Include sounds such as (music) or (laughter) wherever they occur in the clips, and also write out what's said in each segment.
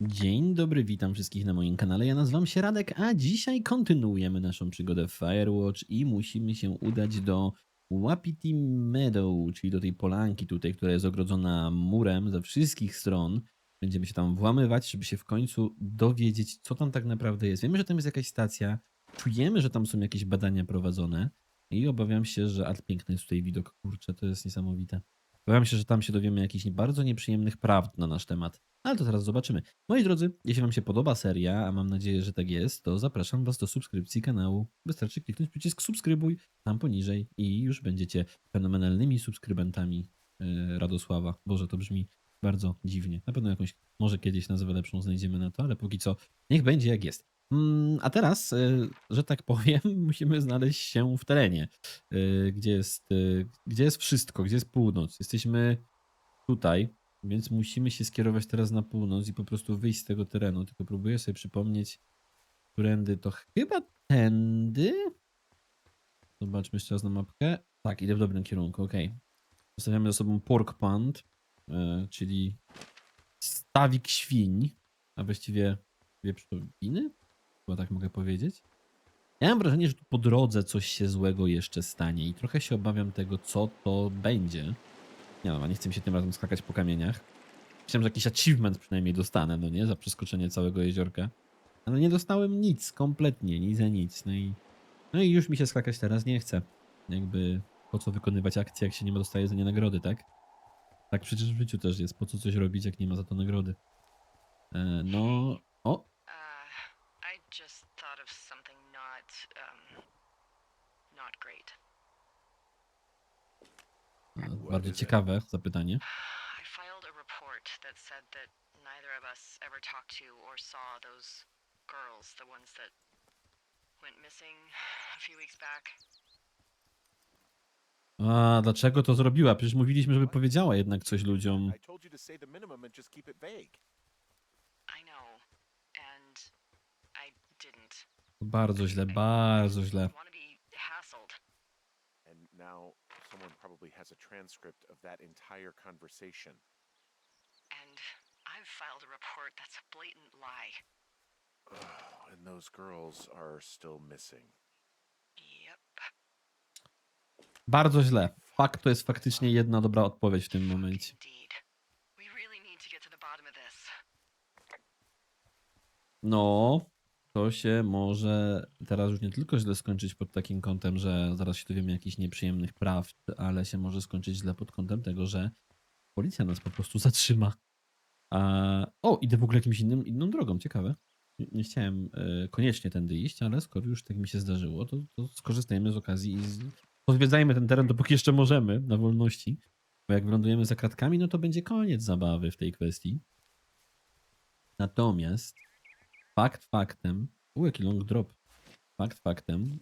Dzień dobry, witam wszystkich na moim kanale. Ja nazywam się Radek, a dzisiaj kontynuujemy naszą przygodę w Firewatch i musimy się udać do Wapiti Meadow, czyli do tej polanki tutaj, która jest ogrodzona murem ze wszystkich stron. Będziemy się tam włamywać, żeby się w końcu dowiedzieć, co tam tak naprawdę jest. Wiemy, że tam jest jakaś stacja, czujemy, że tam są jakieś badania prowadzone i obawiam się, że... A piękny jest tutaj widok, kurczę, to jest niesamowite. Obawiam się, że tam się dowiemy jakichś bardzo nieprzyjemnych prawd na nasz temat. Ale to teraz zobaczymy. Moi drodzy, jeśli Wam się podoba seria, a mam nadzieję, że tak jest, to zapraszam Was do subskrypcji kanału. Wystarczy kliknąć przycisk subskrybuj tam poniżej i już będziecie fenomenalnymi subskrybentami yy, Radosława. Boże, to brzmi bardzo dziwnie. Na pewno jakąś, może kiedyś nazwę lepszą znajdziemy na to, ale póki co niech będzie jak jest. Mm, a teraz, yy, że tak powiem, (laughs) musimy znaleźć się w terenie, yy, gdzie, jest, gdzie jest wszystko, gdzie jest północ. Jesteśmy tutaj, więc musimy się skierować teraz na północ i po prostu wyjść z tego terenu. Tylko próbuję sobie przypomnieć, którędy to chyba tędy. Zobaczmy jeszcze raz na mapkę. Tak, idę w dobrym kierunku, okej. Zostawiamy za sobą pork pond, e, czyli stawik świń, a właściwie wieprzowiny? Chyba tak mogę powiedzieć. Ja mam wrażenie, że tu po drodze coś się złego jeszcze stanie i trochę się obawiam tego, co to będzie. Nie no, nie chcę mi się tym razem skakać po kamieniach. Myślałem, że jakiś achievement przynajmniej dostanę, no nie? Za przeskoczenie całego jeziorka. Ale nie dostałem nic, kompletnie, nic za nic. No i, no i już mi się skakać teraz nie chce. Jakby po co wykonywać akcje, jak się nie dostaje za nie nagrody, tak? Tak przecież w życiu też jest. Po co coś robić, jak nie ma za to nagrody? E, no, o, Uh, I just thought of something not, um, not great. e, bardzo ciekawe zapytanie. I filed a report that said that neither of us ever talked to or saw those girls, the ones that went missing a few weeks back. A dlaczego to zrobiła? Przecież mówiliśmy, żeby powiedziała jednak coś ludziom. I told you to has a transcript of that entire conversation. And I've filed a report that's a blatant lie. (sighs) and those girls are still missing. Yep. Bardzo źle. Fakt to jest faktycznie jedna dobra odpowiedź w tym momencie. Indeed. We really need to get to the bottom of this. No, to się może teraz już nie tylko źle skończyć pod takim kątem, że zaraz się dowiemy jakichś nieprzyjemnych praw, ale się może skończyć źle pod kątem tego, że policja nas po prostu zatrzyma. A... O, idę w ogóle jakimś innym, inną drogą, ciekawe. Nie- chciałem e, koniecznie tędy iść, ale skoro już tak mi się zdarzyło, to, to skorzystajmy z okazji i z... pozwiedzajmy ten teren, dopóki jeszcze możemy, na wolności. Bo jak wylądujemy za kratkami, no to będzie koniec zabawy w tej kwestii. Natomiast Fakt faktem. U, jaki long drop. Fakt faktem.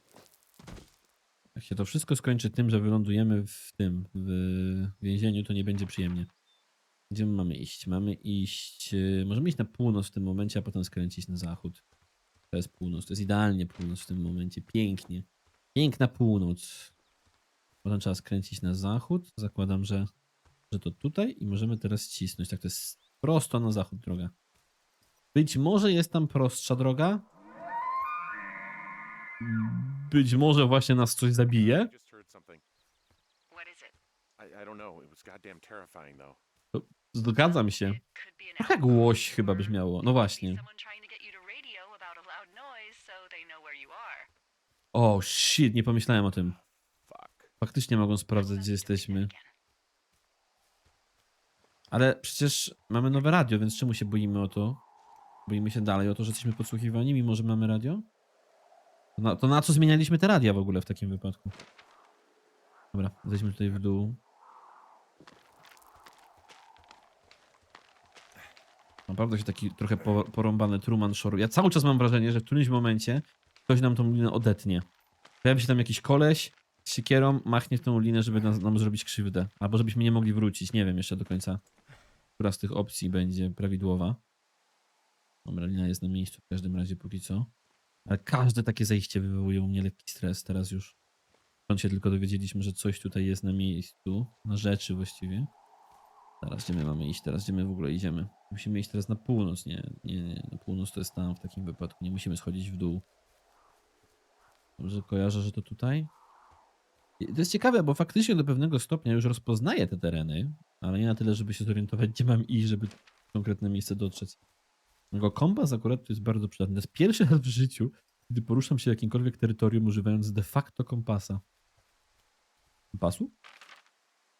Jak się to wszystko skończy tym, że wylądujemy w tym, w więzieniu, to nie będzie przyjemnie. Gdzie my mamy iść? Mamy iść. y, Możemy iść na północ w tym momencie, a potem skręcić na zachód. To jest północ. To jest idealnie północ w tym momencie. Pięknie. Piękna północ. Potem trzeba skręcić na zachód. Zakładam, że, że to tutaj i możemy teraz cisnąć. Tak, to jest prosto na zachód droga. Być może jest tam prostsza droga. Być może właśnie nas coś zabije. Zgadzam się. Trochę owl głoś chyba or brzmiało. No właśnie. O, shit, nie pomyślałem o tym. Faktycznie mogą sprawdzać, gdzie jesteśmy. Ale przecież mamy nowe radio, więc czemu się boimy o to? Boimy się dalej o to, że jesteśmy podsłuchiwani, mimo że mamy radio? To na, to na co zmienialiśmy te radia w ogóle w takim wypadku? Dobra, zejdźmy tutaj w dół. Naprawdę się taki trochę po, porąbany Truman Shore. Ja cały czas mam wrażenie, że w którymś momencie ktoś nam tą linę odetnie. Pojawi się tam jakiś koleś z siekierą, machnie w tą linę, żeby nam zrobić krzywdę. Albo żebyśmy nie mogli wrócić. Nie wiem jeszcze do końca, która z tych opcji będzie prawidłowa. Dobra, lina jest na miejscu w każdym razie póki co. Ale każde takie zejście wywołuje u mnie lekki stres teraz już. Stąd się tylko dowiedzieliśmy, że coś tutaj jest na miejscu, na rzeczy właściwie. Teraz gdzie my mamy iść? Teraz gdzie my w ogóle idziemy? Musimy iść teraz na północ, nie, nie, nie. Na północ to jest tam w takim wypadku. Nie musimy schodzić w dół. Dobrze kojarzę, że to tutaj? I To jest ciekawe, bo faktycznie do pewnego stopnia już rozpoznaję te tereny, ale nie na tyle, żeby się zorientować, gdzie mam iść, żeby w konkretne miejsce dotrzeć. Jego kompas akurat tu jest bardzo przydatny. To jest pierwszy raz w życiu, gdy poruszam się jakimkolwiek terytorium używając de facto kompasa. Kompasu?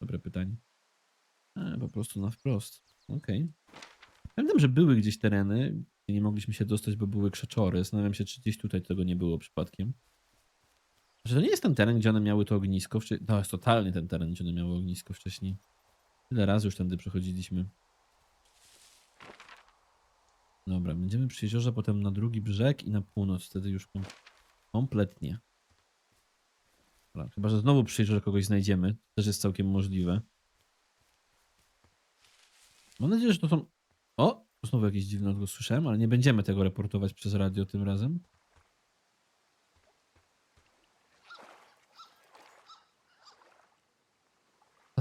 Dobre pytanie. E, po prostu na wprost. Okej. Pamiętam, że były gdzieś tereny, gdzie nie mogliśmy się dostać, bo były krzaczory. Zastanawiam się, czy gdzieś tutaj tego nie było przypadkiem. Że to nie jest ten teren, gdzie one miały to ognisko. To jest totalnie ten teren, gdzie one miały ognisko wcześniej. Tyle razy już tędy przechodziliśmy. Dobra, będziemy przy jeziorze, potem na drugi brzeg i na północ. Wtedy już kom kompletnie. Dobra, chyba, że znowu przy jeziorze kogoś znajdziemy. Też jest całkiem możliwe. Mam nadzieję, że to są... O! Znowu jakiś dziwny odgłos słyszałem, ale nie będziemy tego reportować przez radio tym razem.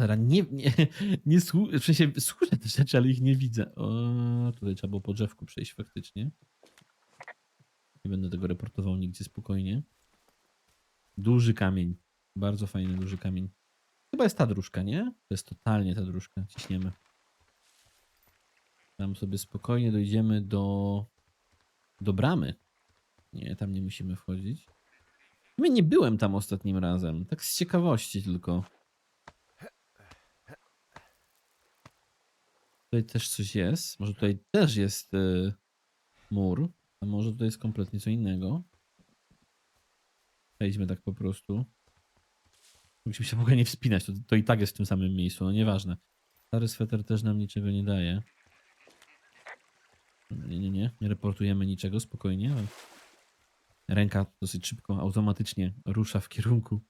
Cholera, nie, nie, nie słu- w sensie te rzeczy, ale ich nie widzę. O, tutaj trzeba było po drzewku przejść faktycznie. Nie będę tego reportował nigdzie spokojnie. Duży kamień. Bardzo fajny duży kamień. Chyba jest ta dróżka, nie? To jest totalnie ta dróżka. Ciśniemy. Tam sobie spokojnie dojdziemy do... do bramy. Nie, tam nie musimy wchodzić. My nie byłem tam ostatnim razem. Tak z ciekawości tylko. Tutaj też coś jest. Może tutaj też jest y, mur. A może tutaj jest kompletnie co innego. Przejdźmy tak po prostu. Musimy się w ogóle nie wspinać. To, to i tak jest w tym samym miejscu. No nieważne. Stary sweter też nam niczego nie daje. Nie, nie, nie. Nie reportujemy niczego. Spokojnie. Ręka dosyć szybko, automatycznie rusza w kierunku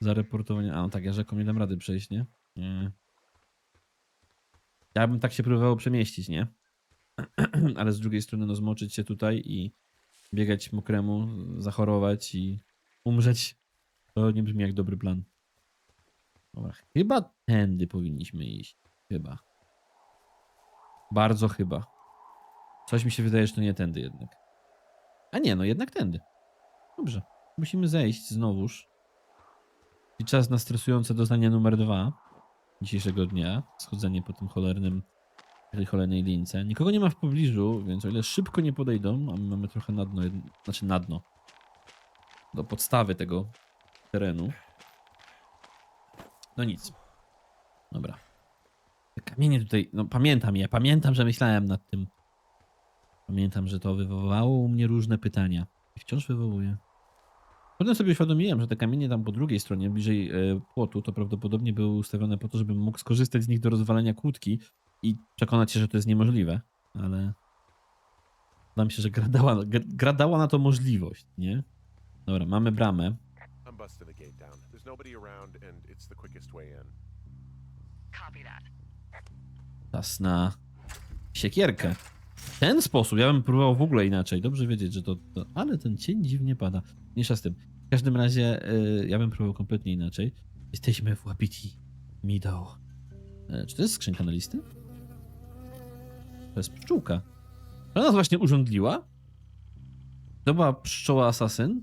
zareportowania. A no tak, ja rzeką nie dam rady przejść, nie? Nie. Ja bym tak się próbował przemieścić, nie? (clears throat) Ale z drugiej strony, no zmoczyć się tutaj i biegać mokremu, zachorować i umrzeć, to nie brzmi jak dobry plan. Dobra, chyba tędy powinniśmy iść. Chyba. Bardzo chyba. Coś mi się wydaje, że to nie tędy jednak. A nie, no jednak tędy. Dobrze. Musimy zejść znowuż. I czas na stresujące doznanie numer dwa dzisiejszego dnia. Schodzenie po tym cholernym, tej cholernej lince. Nikogo nie ma w pobliżu, więc o ile szybko nie podejdą, a my mamy trochę na dno, znaczy na dno, do podstawy tego terenu. No nic. Dobra. Te kamienie tutaj, no pamiętam je, pamiętam, że myślałem nad tym. Pamiętam, że to wywołało u mnie różne pytania. I wciąż wywołuje. Potem sobie uświadomiłem, że te kamienie tam po drugiej stronie, bliżej e, płotu, to prawdopodobnie były ustawione po to, żebym mógł skorzystać z nich do rozwalenia kłódki i przekonać się, że to jest niemożliwe, ale wydaje mi się, że gra dała, gra- dała na to możliwość, nie? Dobra, mamy bramę. I'm busting the gate down. There's nobody around, and it's the quickest way in. Copy that. Czas na siekierkę. W ten sposób, ja bym próbował w ogóle inaczej. Dobrze wiedzieć, że to, to... Ale ten cień dziwnie pada. Mniejsza z tym. W każdym razie y, ja bym próbował kompletnie inaczej. Jesteśmy w Wapiti Meadow. E, czy to jest skrzynka na listy? To jest pszczółka. Ona nas właśnie urządliła? To była pszczoła asasyn?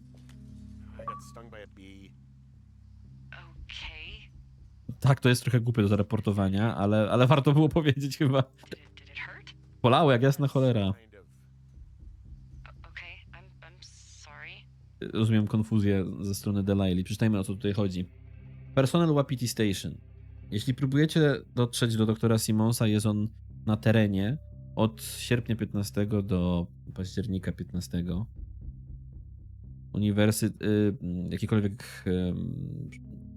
Tak, to jest trochę głupie do zareportowania, ale, ale warto było powiedzieć chyba. Polało jak jasna cholera. Kind of. O- okay, I'm I'm sorry. rozumiem konfuzję ze strony Delilah. Przeczytajmy o co tutaj chodzi. Personel Wapiti Station. Jeśli próbujecie dotrzeć do doktora Simonsa, jest on na terenie od sierpnia 15 do października 15. Uniwersytet, y, jakikolwiek y,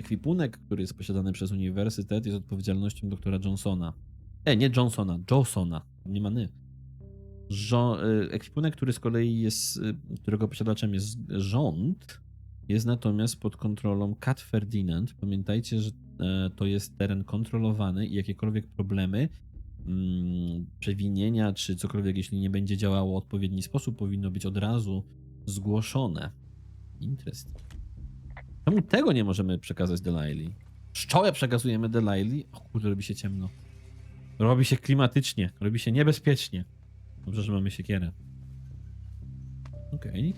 ekwipunek, który jest posiadany przez uniwersytet, jest odpowiedzialnością doktora Johnsona. E, nie Johnsona, Johnsona. Nie ma ny. Żo- y, ekwipunek, który z kolei jest, y, którego posiadaczem jest rząd, jest natomiast pod kontrolą Cat Ferdinand. Pamiętajcie, że e, to jest teren kontrolowany i jakiekolwiek problemy, mm, przewinienia czy cokolwiek, jeśli nie będzie działało w odpowiedni sposób, powinno być od razu zgłoszone. Interesting. Czemu tego nie możemy przekazać Delilah? Szczołę przekazujemy Delilah? O kurde, robi się ciemno. Robi się klimatycznie, robi się niebezpiecznie. Dobrze, że mamy siekierę. Okej,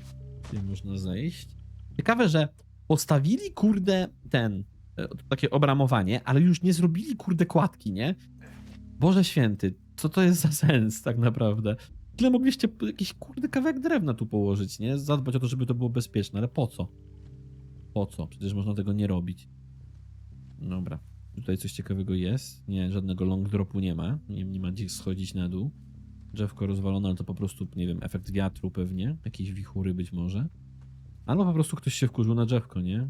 okay. można zejść. Ciekawe, że postawili kurde ten, e, takie obramowanie, ale już nie zrobili kurde kładki, nie? Boże święty, co to jest za sens tak naprawdę? Tyle mogliście jakiś kurde kawałek drewna tu położyć, nie? Zadbać o to, żeby to było bezpieczne, ale po co? Po co? Przecież można tego nie robić. Dobra. Tutaj coś ciekawego jest. Nie, żadnego long dropu nie ma. Nie, nie ma gdzie schodzić na dół. Drzewko rozwalone, ale to po prostu, nie wiem, efekt wiatru pewnie. Jakieś wichury być może. Albo po prostu ktoś się wkurzył na drzewko, nie?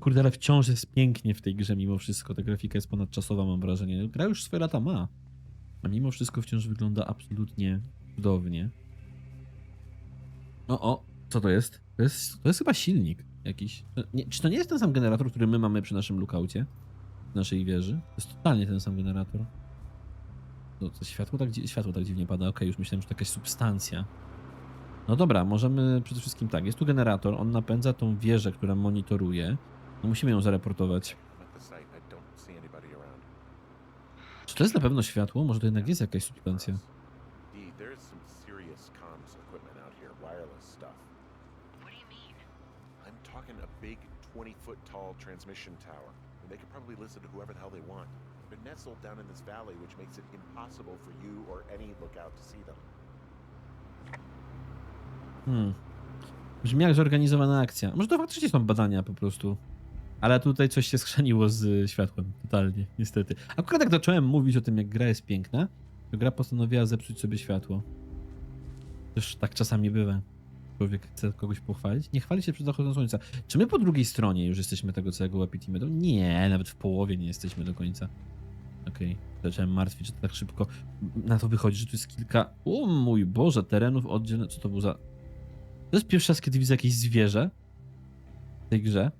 Kurde, ale wciąż jest pięknie w tej grze mimo wszystko. Ta grafika jest ponadczasowa, mam wrażenie. Gra już swoje lata ma. A mimo wszystko wciąż wygląda absolutnie cudownie. O, o, co to jest? To jest, to jest chyba silnik jakiś. Nie, czy to nie jest ten sam generator, który my mamy przy naszym lookoutie? W naszej wieży? To jest totalnie ten sam generator. To, to światło, tak, światło tak dziwnie pada. Okej, już myślałem, że to jakaś substancja. No dobra, możemy przede wszystkim tak. Jest tu generator, on napędza tą wieżę, która monitoruje. No musimy ją zareportować. Czy to jest na pewno światło? Może to jednak jest jakaś substancja? Dee, there is some serious comms equipment out here, wireless stuff. What do you mean? I'm talking a big 20 foot tall transmission tower. They can probably listen to whoever the hell they want. They're nestled down in this valley, which makes it impossible for you or any lookout to see them. Hmm. Brzmi jak zorganizowana akcja. Może to faktycznie są badania po prostu. Ale tutaj coś się skrzaniło z światłem. Totalnie, niestety. Akurat jak zacząłem mówić o tym, jak gra jest piękna, to gra postanowiła zepsuć sobie światło. Też tak czasami bywa. Człowiek chce kogoś pochwalić. Nie chwali się przed zachodem słońca. Czy my po drugiej stronie już jesteśmy tego całego Wapiti Meadow? Nie, nawet w połowie nie jesteśmy do końca. Okej, zacząłem martwić, że tak szybko. Na to wychodzi, że tu jest kilka. O mój Boże, terenów oddzielnych. Co to był za. To jest pierwszy raz, kiedy widzę jakieś zwierzę w tej grze.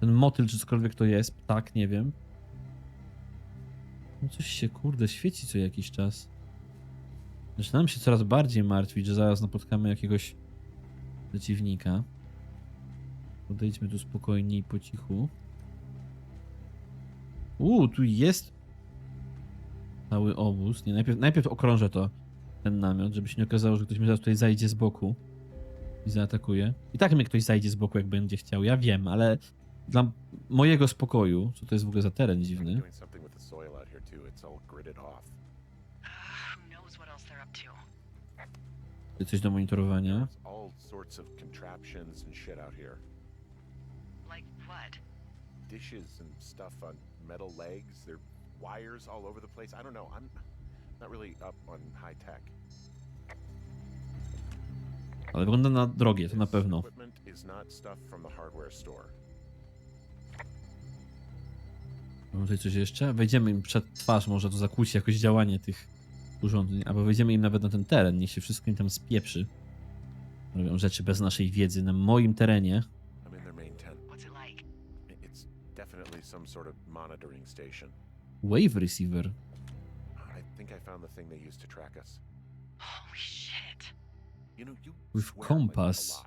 Ten motyl, czy cokolwiek to jest, ptak, nie wiem. No coś się, kurde, świeci co jakiś czas. Zaczynam się coraz bardziej martwić, że zaraz napotkamy jakiegoś przeciwnika. Podejdźmy tu spokojnie i po cichu. Uuu, tu jest cały obóz. Nie, najpierw, najpierw okrążę to, ten namiot, żeby się nie okazało, że ktoś mi zaraz tutaj zajdzie z boku i zaatakuje. I tak mnie ktoś zajdzie z boku, jak będzie chciał. Ja wiem, ale dla mojego spokoju, co to jest w ogóle za teren dziwny, knows what else they're up to? coś do monitorowania. All sorts of contraptions and shit out here. Like what? Dishes and stuff on metal legs. There are wires all over the place. I don't know. I'm not really up on high tech. Ale wygląda na drogie, to na pewno. Equipment is not stuff from the hardware store. Tutaj coś jeszcze? Wejdziemy im przed twarz, może to zakłóci jakoś działanie tych urządzeń, albo wejdziemy im nawet na ten teren, niech się wszystko im tam spieprzy. Robią rzeczy bez naszej wiedzy na moim terenie. Wave receiver. With compass.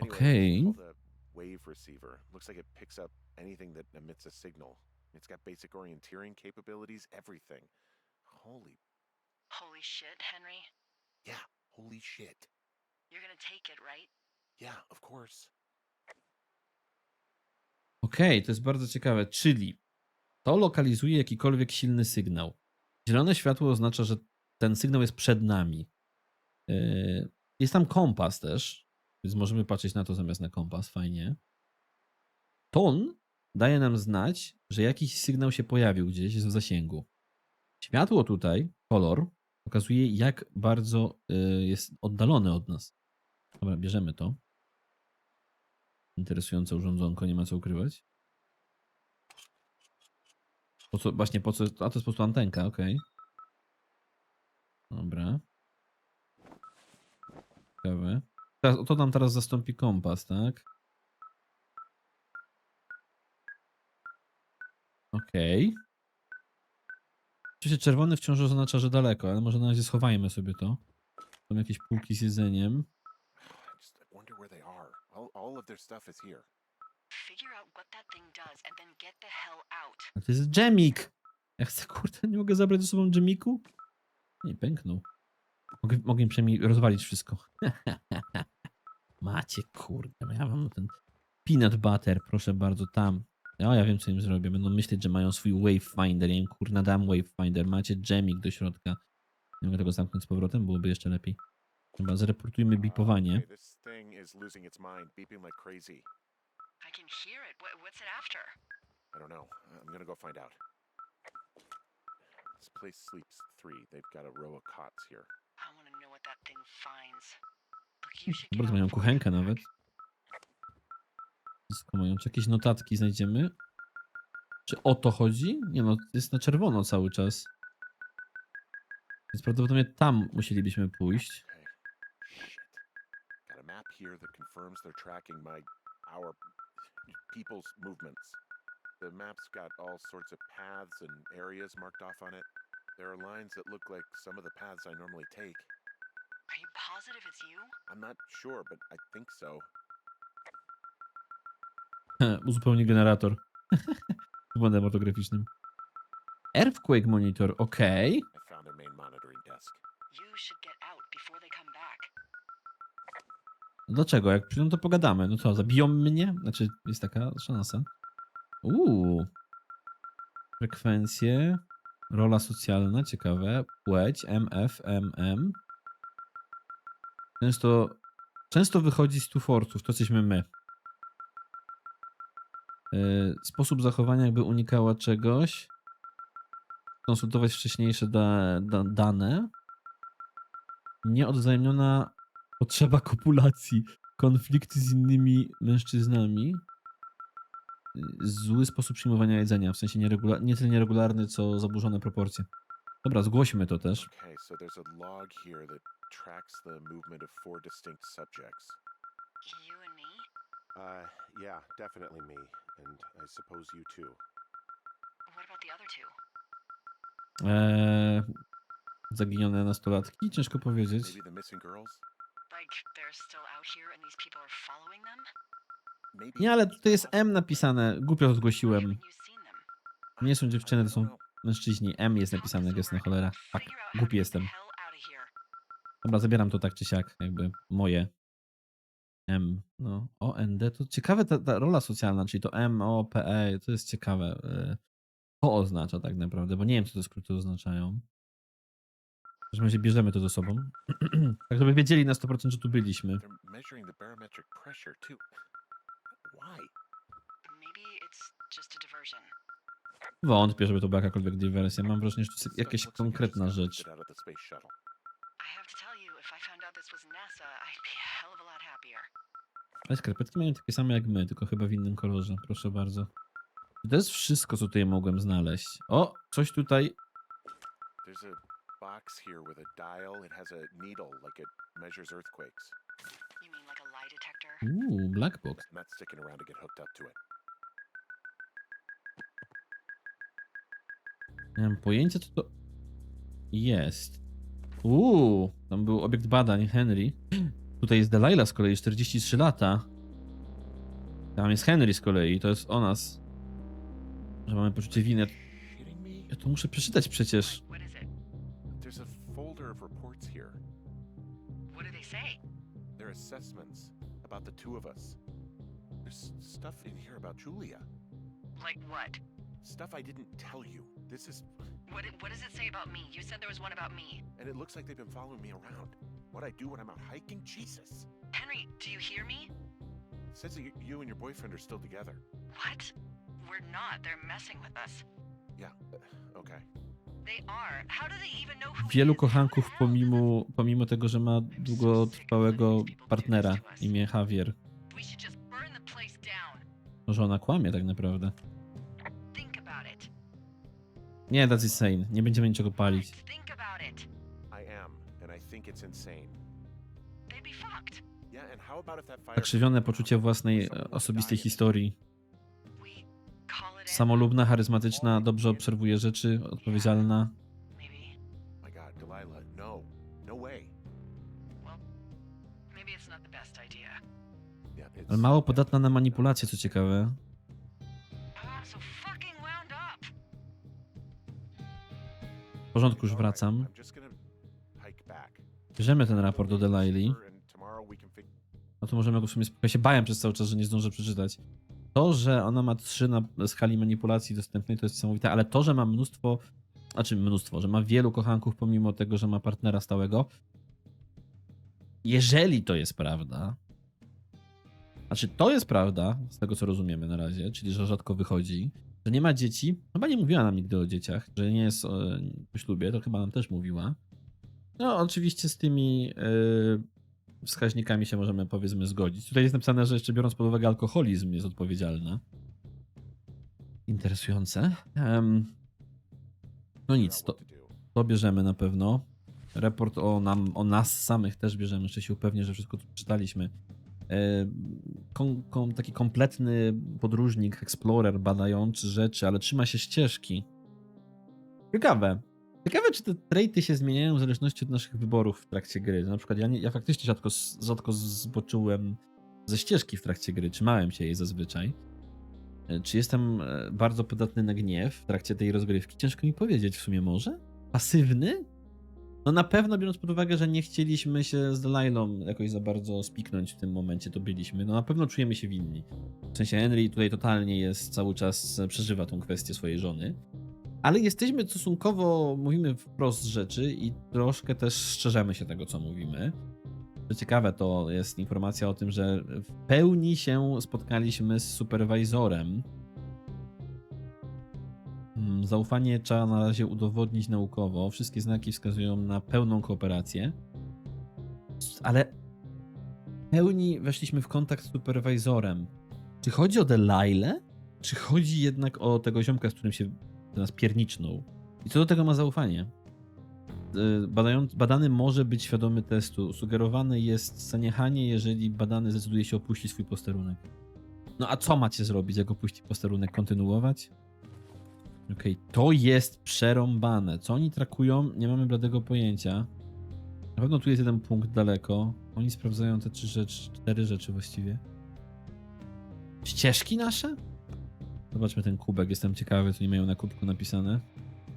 Okay. Wave receiver. Looks like it picks up anything that emits a signal. It's got basic orienteering capabilities, everything. Holy, Holy shit, Henry. yeah, holy shit. You're gonna take it, right? Yeah, of course. Okej, to jest bardzo ciekawe, czyli to lokalizuje jakikolwiek silny sygnał. Zielone światło oznacza, że ten sygnał jest przed nami. Yy, Jest tam kompas też, więc możemy patrzeć na to zamiast na kompas, fajnie. Ton daje nam znać, że jakiś sygnał się pojawił gdzieś, w zasięgu. Światło tutaj, kolor, pokazuje jak bardzo yy, jest oddalony od nas. Dobra, bierzemy to. Interesujące urządzonko, nie ma co ukrywać. Po co, właśnie po co, a to jest po prostu antenka, okej. Dobra. Ciekawe. Teraz, to nam teraz zastąpi kompas, tak? Okej. Oczywiście czerwony wciąż oznacza, że daleko, ale może na razie schowajmy sobie to. Są jakieś półki z jedzeniem. I just I wonder where they are. All, all of their stuff is here. figure out what that thing does and then get the hell out. A to jest dżemik! Ja chcę, kurde, nie mogę zabrać ze sobą dżemiku? Nie, pęknął. Mogę, mogę przynajmniej rozwalić wszystko. (laughs) Macie, kurde, ja mam ten peanut butter, proszę bardzo, tam. O, ja wiem, co im zrobię. Będą myśleć, że mają swój wavefinder. Ja im, kurna, dam wavefinder. Macie dżemik do środka. Nie mogę tego zamknąć z powrotem, byłoby jeszcze lepiej. Chyba zreportujmy bipowanie. I can hear it. What, what's it after? I don't know. I'm gonna go find out. This place sleeps three. They've got a row of cots here. I want to know what that thing finds. Look, you should get Bardzo mają before kuchenkę nawet. Wszystko mają. Czy jakieś notatki znajdziemy? Czy o to chodzi? Nie no, jest na czerwono cały czas. Więc prawdopodobnie tam musielibyśmy pójść. Okay. Shit. Got a map here that confirms they're tracking my, our, people's movements. The map's got all sorts of paths and areas marked off on it. There are lines that look like some of the paths I normally take. Are you positive it's you? I'm not sure, but I think so. (laughs) Uzupełni generator. (laughs) Z błędem ortograficznym. Earthquake monitor, back. Dlaczego? Jak przyjdą, to pogadamy. No co, zabiją mnie? Znaczy, jest taka szansa. Uuu. Frekwencje. Rola socjalna, ciekawe. Płeć, MF, MM. Często, często wychodzi z tu forców, to jesteśmy my. Yy, sposób zachowania, jakby unikała czegoś. Konsultować wcześniejsze da, da, dane. Nieodwzajemniona potrzeba kopulacji, konflikty z innymi mężczyznami, y, zły sposób przyjmowania jedzenia, w sensie nieregula- nie tyle nieregularny, co zaburzone proporcje. Dobra, zgłośmy to też. Okay, so there's a log here that tracks the movement of four distinct subjects. You? Uh, yeah, definitely me, and I suppose you too. What about the other two? Eee, zaginione nastolatki? Ciężko powiedzieć. Maybe the missing girls? Like they're still out here and these people are following them? Maybe. Nie, ale tutaj jest M napisane. Głupio to zgłosiłem. Haven't you seen them? Nie są dziewczyny, to są mężczyźni. M jest napisane, jak jest na cholera. Tak, Figure out how to głupi get jestem. the hell out of here. Dobra, zabieram to tak czy siak, jakby moje. M, no, OND, to ciekawe ta, ta rola socjalna, czyli to M, O, P, E, to jest ciekawe. e, To oznacza tak naprawdę, bo nie wiem, co te skróty oznaczają. W każdym razie bierzemy to ze sobą. (clears throat) tak, żeby wiedzieli na 100%, że tu byliśmy. Wątpię, żeby to była jakakolwiek dywersja. Mam wrażenie, że to jest jakaś konkretna rzecz. Ale skarpetki mają takie same jak my, tylko chyba w innym kolorze. Proszę bardzo. To jest wszystko, co tutaj mogłem znaleźć. O, coś tutaj There's a box here with a dial. It has a needle, like it measures earthquakes. You mean like a lie detector? Uuu, black box. I'm not sticking around to get hooked up to it. Nie mam pojęcia, co to jest. Uuu, tam był obiekt badań, Henry. Tutaj jest Delilah z kolei, 43 lata. Tam jest Henry z kolei, to jest o nas. Że mamy poczucie winy. Ja to muszę przeczytać przecież. There's a folder of reports here. What do they say? They're assessments about the two of us. There's stuff in here about Julia. Like what? Stuff I didn't tell you. This is. What, what does it say about me? You said there was one about me. And it looks like they've been following me around. What I do when I'm out hiking? Jesus. Henry, do you hear me? It says that you, you and your boyfriend are still together. What? We're not. They're messing with us. Yeah, (sighs) okay. They are. How do they even know who he Wielu kochanków, pomimo, pomimo tego, że ma długotrwałego partnera, imię Javier. Może ona kłamie tak naprawdę. Nie, that's insane. Nie będziemy niczego palić. Zakrzywione poczucie własnej e, osobistej historii. Samolubna, charyzmatyczna, dobrze obserwuje rzeczy, odpowiedzialna. Maybe. My god, Delilah, no. No way. Well, maybe it's not the best idea. Yeah, it's Ale mało podatna na manipulację, co ciekawe. Ah. W porządku, już wracam. Bierzemy ten raport do Delaili. No to możemy go w sumie... Ja się bałem przez cały czas, że nie zdążę przeczytać. To, że ona ma trzy na skali manipulacji dostępnej, to jest niesamowite, ale to, że ma mnóstwo... Znaczy mnóstwo, że ma wielu kochanków pomimo tego, że ma partnera stałego. Jeżeli to jest prawda... Znaczy, to jest prawda, z tego co rozumiemy na razie, czyli że rzadko wychodzi, że nie ma dzieci. Chyba nie mówiła nam nigdy o dzieciach, że nie jest e, po ślubie, to chyba nam też mówiła. No, oczywiście z tymi e, wskaźnikami się możemy powiedzmy zgodzić. Tutaj jest napisane, że jeszcze biorąc pod uwagę alkoholizm jest odpowiedzialna. Interesujące. Em, no nic, to, to bierzemy na pewno. Raport o, nam, o nas samych też bierzemy, jeszcze się upewnię, że wszystko tu czytaliśmy. E, Kom, kom, taki kompletny podróżnik, explorer, badający rzeczy, ale trzyma się ścieżki. Ciekawe. Ciekawe, czy te traity się zmieniają w zależności od naszych wyborów w trakcie gry. Na przykład ja, nie, ja faktycznie rzadko, rzadko zboczyłem ze ścieżki w trakcie gry, trzymałem się jej zazwyczaj. E, Czy jestem e, bardzo podatny na gniew w trakcie tej rozgrywki? Ciężko mi powiedzieć w sumie może. Pasywny? No na pewno biorąc pod uwagę, że nie chcieliśmy się z Delailą jakoś za bardzo spiknąć w tym momencie, to byliśmy. No na pewno czujemy się winni. W sensie Henry tutaj totalnie jest cały czas, przeżywa tą kwestię swojej żony. Ale jesteśmy stosunkowo, mówimy wprost rzeczy i troszkę też szczerzemy się tego, co mówimy. Co ciekawe, to jest informacja o tym, że w pełni się spotkaliśmy z superwajzorem. Mm, Zaufanie trzeba na razie udowodnić naukowo. Wszystkie znaki wskazują na pełną kooperację. Ale w pełni weszliśmy w kontakt z superwajzorem. Czy chodzi o Delailę? Czy chodzi jednak o tego ziomka, z którym się nas piernicznął? I co do tego ma zaufanie? Y, Badając, badany może być świadomy testu. Sugerowane jest zaniechanie, jeżeli badany zdecyduje się opuścić swój posterunek. No a co macie zrobić, jak opuści posterunek? Kontynuować? Okej, to jest przerąbane. Co oni trakują? Nie mamy bladego pojęcia. Na pewno tu jest jeden punkt daleko. Oni sprawdzają te trzy rzeczy, cztery rzeczy właściwie. Ścieżki nasze? Zobaczmy ten kubek, jestem ciekawy, co nie mają na kubku napisane.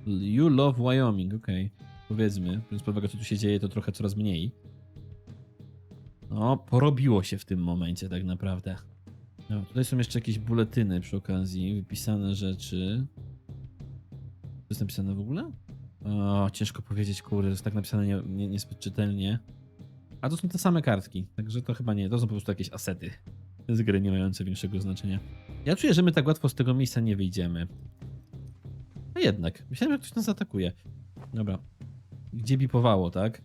You love Wyoming, okej. Powiedzmy, biorąc pod uwagę, co tu się dzieje, to trochę coraz mniej. No, porobiło się w tym momencie tak naprawdę. No, tutaj są jeszcze jakieś buletyny przy okazji, wypisane rzeczy. Co jest napisane w ogóle? O, ciężko powiedzieć, kurde, jest tak napisane nie, nie, niezbyt czytelnie. A to są te same kartki, także to chyba nie, to są po prostu jakieś asety z gry nie mające większego znaczenia. Ja czuję, że my tak łatwo z tego miejsca nie wyjdziemy. No jednak, myślałem, że ktoś nas atakuje. Dobra. Gdzie bipowało, tak?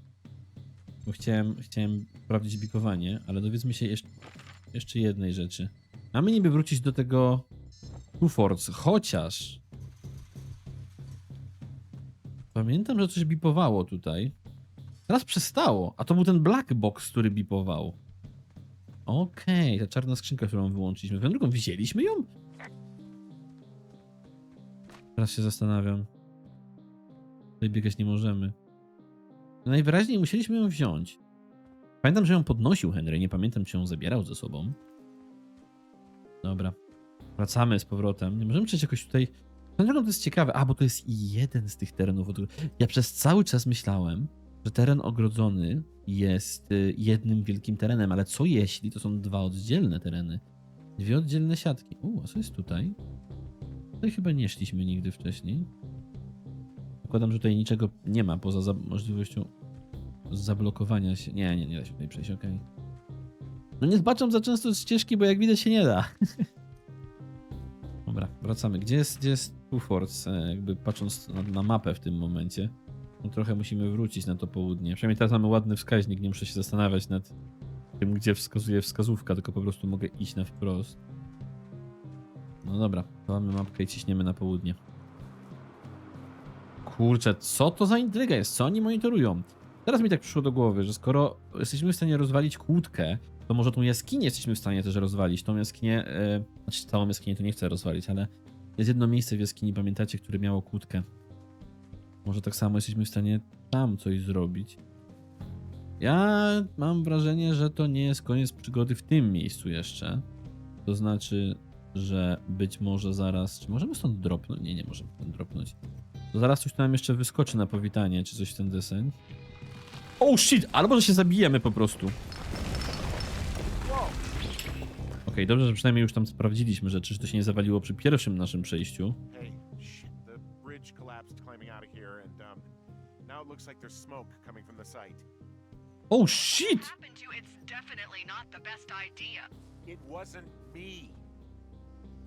Bo chciałem, chciałem sprawdzić bipowanie, ale dowiedzmy się jeszcze, jeszcze jednej rzeczy. Mamy niby wrócić do tego Two Force, chociaż pamiętam, że coś bipowało tutaj. Teraz przestało, a to był ten black box, który bipował. Okej, ta czarna skrzynka, którą wyłączyliśmy. Swoją drugą, widzieliśmy ją? Teraz się zastanawiam. Tutaj biegać nie możemy. Najwyraźniej musieliśmy ją wziąć. Pamiętam, że ją podnosił Henry, nie pamiętam, czy ją zabierał ze sobą. Dobra. Wracamy z powrotem. Nie możemy przejść jakoś tutaj... Drogą to jest ciekawe. A, bo to jest jeden z tych terenów. Ja przez cały czas myślałem, że teren ogrodzony jest y, jednym wielkim terenem, ale co jeśli to są dwa oddzielne tereny? Dwie oddzielne siatki. U, a co jest tutaj? Tutaj chyba nie szliśmy nigdy wcześniej. Zakładam, że tutaj niczego nie ma poza za możliwością zablokowania się. Nie, nie, nie da się tutaj przejść, okej. No nie zbaczam za często ścieżki, bo jak widać się nie da. (laughs) Dobra, wracamy. Gdzie jest, gdzie jest Two Force? E, Jakby patrząc na, na mapę w tym momencie. No trochę musimy wrócić na to południe. Przynajmniej teraz mamy ładny wskaźnik, nie muszę się zastanawiać nad tym, gdzie wskazuje wskazówka, tylko po prostu mogę iść na wprost. No dobra, mamy mapkę i ciśniemy na południe. Kurczę, co to za intryga jest? Co oni monitorują? Teraz mi tak przyszło do głowy, że skoro jesteśmy w stanie rozwalić kłódkę, to może tą jaskinię jesteśmy w stanie też rozwalić. Tą jaskinię, e, znaczy całą jaskinię to nie chcę rozwalić, ale jest jedno miejsce w jaskini, pamiętacie, które miało kłódkę. Może tak samo jesteśmy w stanie tam coś zrobić. Ja mam wrażenie, że to nie jest koniec przygody w tym miejscu jeszcze. To znaczy, że być może zaraz. Czy możemy stąd dropnąć? Nie, nie możemy stąd dropnąć. To zaraz coś nam jeszcze wyskoczy na powitanie, czy coś w ten deseń. Oh shit! Albo że się zabijemy po prostu. Okej, dobrze, że przynajmniej już tam sprawdziliśmy rzeczy, że to się nie zawaliło przy pierwszym naszym przejściu. Out of here, and um, now it looks like there's smoke coming from the site. Oh shit! happened to? It's definitely not the best idea. It wasn't me.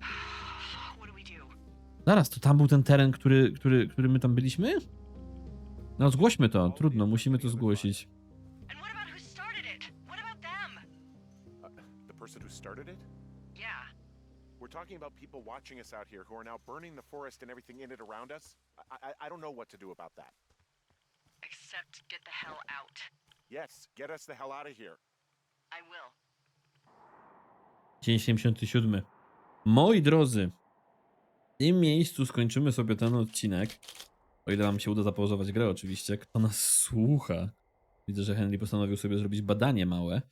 (sighs) what do we do? Zaraz, to tam był ten teren, który, który, który my tam byliśmy? No zgłośmy to, trudno, musimy to zgłosić. And what about who started it? What about them? The person who started it? We're talking about people watching us out here who are now burning the forest and everything in it around us. I, I, I don't know what to do about that. Except get the hell out. Yes, get us the hell out of here. I will. Dzień 77. Moi drodzy, w tym miejscu skończymy sobie ten odcinek. O ile nam się uda zapauzować grę oczywiście. Kto nas słucha? Widzę, że Henry postanowił sobie zrobić badanie małe.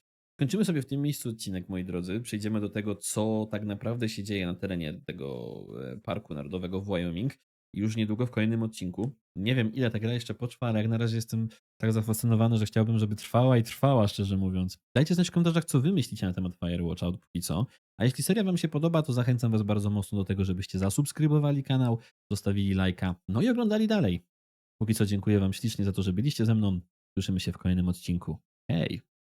Kończymy sobie w tym miejscu odcinek, moi drodzy. Przejdziemy do tego, co tak naprawdę się dzieje na terenie tego e, Parku Narodowego w Wyoming. Już niedługo w kolejnym odcinku. Nie wiem, ile ta gra jeszcze potrwa, ale jak na razie jestem tak zafascynowany, że chciałbym, żeby trwała i trwała, szczerze mówiąc. Dajcie znać w komentarzach, co wy myślicie na temat Firewatcha od póki co. A jeśli seria wam się podoba, to zachęcam was bardzo mocno do tego, żebyście zasubskrybowali kanał, zostawili lajka, no i oglądali dalej. Póki co dziękuję wam ślicznie za to, że byliście ze mną. Słyszymy się w kolejnym odcinku. Hej!